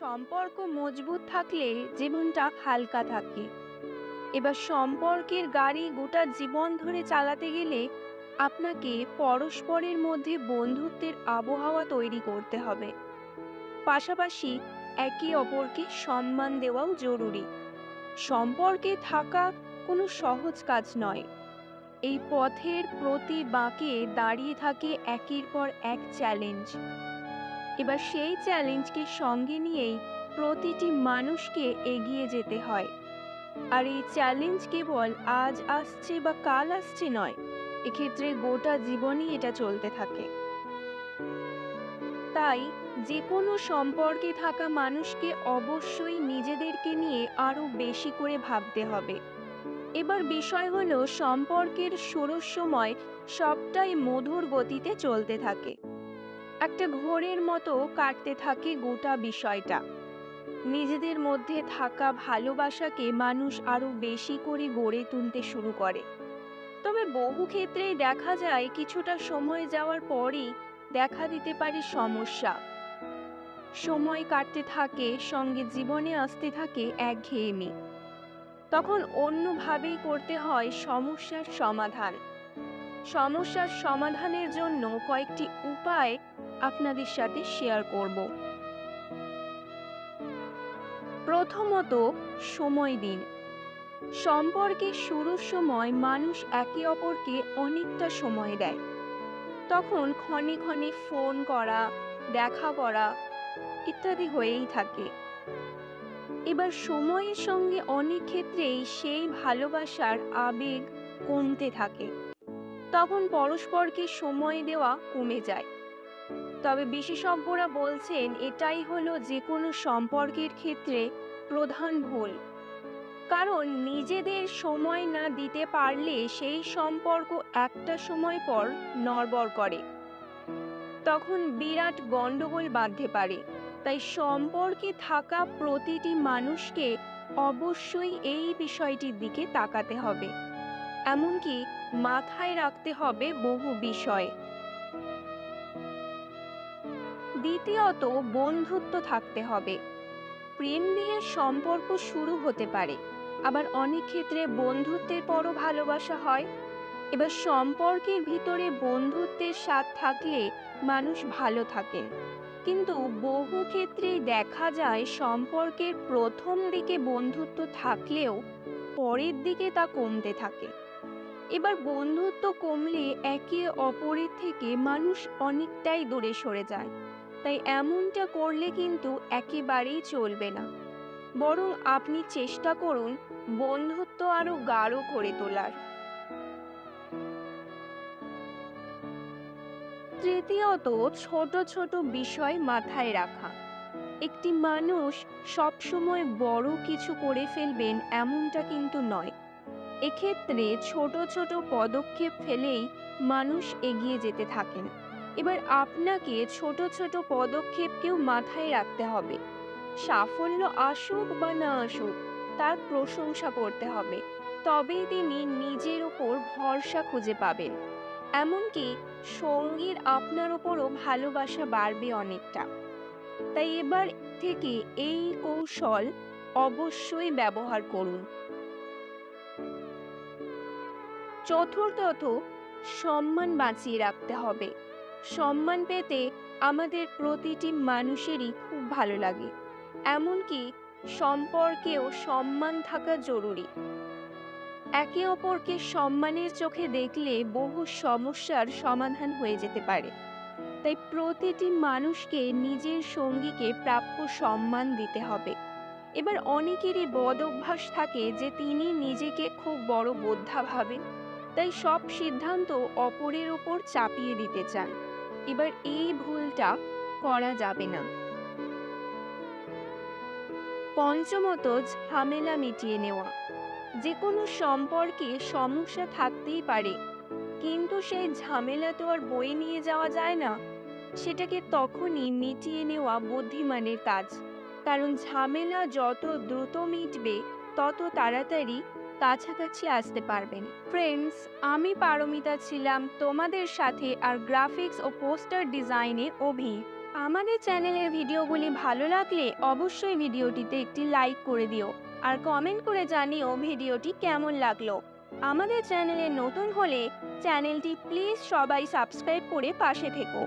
সম্পর্ক মজবুত থাকলে জীবনটা হালকা থাকে। এবার সম্পর্কের গাড়ি গোটা জীবন ধরে চালাতে গেলে আপনাকে পরস্পরের মধ্যে বন্ধুত্বের আবহাওয়া তৈরি করতে হবে। পাশাপাশি একে অপরকে সম্মান দেওয়াও জরুরি। সম্পর্কে থাকা কোনো সহজ কাজ নয়। এই পথের প্রতি বাঁকে দাঁড়িয়ে থাকে একের পর এক চ্যালেঞ্জ এবার সেই চ্যালেঞ্জকে সঙ্গে নিয়েই প্রতিটি মানুষকে এগিয়ে যেতে হয়। আর এই চ্যালেঞ্জ কেবল আজ আসছে বা কাল আসছে নয়, এক্ষেত্রে গোটা জীবনই এটা চলতে থাকে। তাই যে কোনো সম্পর্কে থাকা মানুষকে অবশ্যই নিজেদেরকে নিয়ে আরও বেশি করে ভাবতে হবে। এবার বিষয় হলো, সম্পর্কের শুরুর সময় সবটাই মধুর গতিতে চলতে থাকে। একটা ঘোরের মতো কাটতে থাকে গোটা বিষয়টা। নিজেদের মধ্যে থাকা ভালোবাসাকে মানুষ আরও বেশি করে গড়ে তুলতে শুরু করে। তবে বহু ক্ষেত্রেই দেখা যায় কিছুটা সময় যাওয়ার পরই দেখা দিতে পারে সমস্যা। সময় কাটতে থাকে, সঙ্গে জীবনে আসতে থাকে একঘেয়েমি। তখন অন্যভাবেই করতে হয় সমস্যার সমাধান। সমস্যার সমাধানের জন্য কয়েকটি উপায় আপনাদের সাথে শেয়ার করব। প্রথমত, সময় দিন। সম্পর্কে শুরুর সময় মানুষ একে অপরকে অনেকটা সময় দেয়। তখন ক্ষণে ক্ষণে ফোন করা, দেখা করা ইত্যাদি হয়েই থাকে। এবার সময়ের সঙ্গে অনেক ক্ষেত্রেই সেই ভালোবাসার আবেগ কমতে থাকে। তখন পরস্পরকে সময় দেওয়া কমে যায়। তবে বিশেষজ্ঞরা বলছেন এটাই হলো যে কোনো সম্পর্কের ক্ষেত্রে প্রধান ভুল। কারণ নিজেদের সময় না দিতে পারলে সেই সম্পর্ক একটা সময় পর নড়বড় করে। তখন বিরাট গন্ডগোল বাঁধতে পারে। তাই সম্পর্কে থাকা প্রতিটি মানুষকে অবশ্যই এই বিষয়টির দিকে তাকাতে হবে। এমনকি মাথায় রাখতে হবে বহু বিষয়। দ্বিতীয়ত বন্ধুত্ব থাকতে হবে। প্রেম দিয়ে সম্পর্ক শুরু হতে পারে, আবার অনেক ক্ষেত্রে বন্ধুত্বের পরও ভালোবাসা হয়। এবার সম্পর্কের ভিতরে বন্ধুত্বের স্বাদ থাকলে মানুষ ভালো থাকেন। কিন্তু বহু ক্ষেত্রেই দেখা যায় সম্পর্কের প্রথম দিকে বন্ধুত্ব থাকলেও পরের দিকে তা কমতে থাকে। এবার বন্ধুত্ব কমলে একে অপরের থেকে মানুষ অনেকটাই দূরে সরে যায়। তাই এমনটা করলে কিন্তু একেবারেই চলবে না। বরং আপনি চেষ্টা করুন বন্ধুত্ব আরও গাঢ় করে তোলার। তৃতীয়ত, ছোট ছোট বিষয় মাথায় রাখা। একটি মানুষ সবসময় বড় কিছু করে ফেলবেন এমনটা কিন্তু নয়। এক্ষেত্রে ছোট ছোট পদক্ষেপ ফেলেই মানুষ এগিয়ে যেতে থাকেন। এবার আপনাকে ছোট ছোট পদক্ষেপকেও মাথায় রাখতে হবে। সাফল্য আসুক বা না আসুক, তার প্রশংসা করতে হবে। তবেই তিনি নিজের উপর ভরসা খুঁজে পাবেন। এমনকি সঙ্গীর আপনার ওপরও ভালোবাসা বাড়বে অনেকটা। তাই এবার থেকে এই কৌশল অবশ্যই ব্যবহার করুন। চতুর্থত সম্মান বাঁচিয়ে রাখতে হবে। সম্মান পেতে আমাদের প্রতিটি মানুষেরই খুব ভালো লাগে। এমনকি সম্পর্কেও সম্মান থাকা জরুরি। একে অপরকে সম্মানের চোখে দেখলে বহু সমস্যার সমাধান হয়ে যেতে পারে। তাই প্রতিটি মানুষকে নিজের সঙ্গীকে প্রাপ্য সম্মান দিতে হবে। এবার অনেকেরই বদ অভ্যাস থাকে যে তিনি নিজেকে খুব বড় বোদ্ধা ভাবেন। তাই সব সিদ্ধান্ত অপরের ওপর চাপিয়ে দিতে চান। এবার এই ভুলটা করা যাবে না। পঞ্চমত ঝামেলা মিটিয়ে নেওয়া। যে কোনো সম্পর্কে সমস্যা থাকতেই পারে, কিন্তু সেই ঝামেলা তো আর বয়ে নিয়ে যাওয়া যায় না। সেটাকে তখনই মিটিয়ে নেওয়া বুদ্ধিমানের কাজ, কারণ ঝামেলা যত দ্রুত মিটবে, তত তাড়াতাড়ি কাছাকাছি আসতে পারবেন। ফ্রেন্ডস আমি পারমিতা ছিলাম তোমাদের সাথে আর গ্রাফিক্স ও পোস্টার ডিজাইনে অভি। আমাদের চ্যানেলের ভিডিওগুলি ভালো লাগলে অবশ্যই ভিডিওটিতে একটি লাইক করে দিও আর কমেন্ট করে জানিও ভিডিওটি কেমন লাগল। আমাদের চ্যানেলে নতুন হলে চ্যানেলটি প্লিজ সবাই সাবস্ক্রাইব করে পাশে থেকো।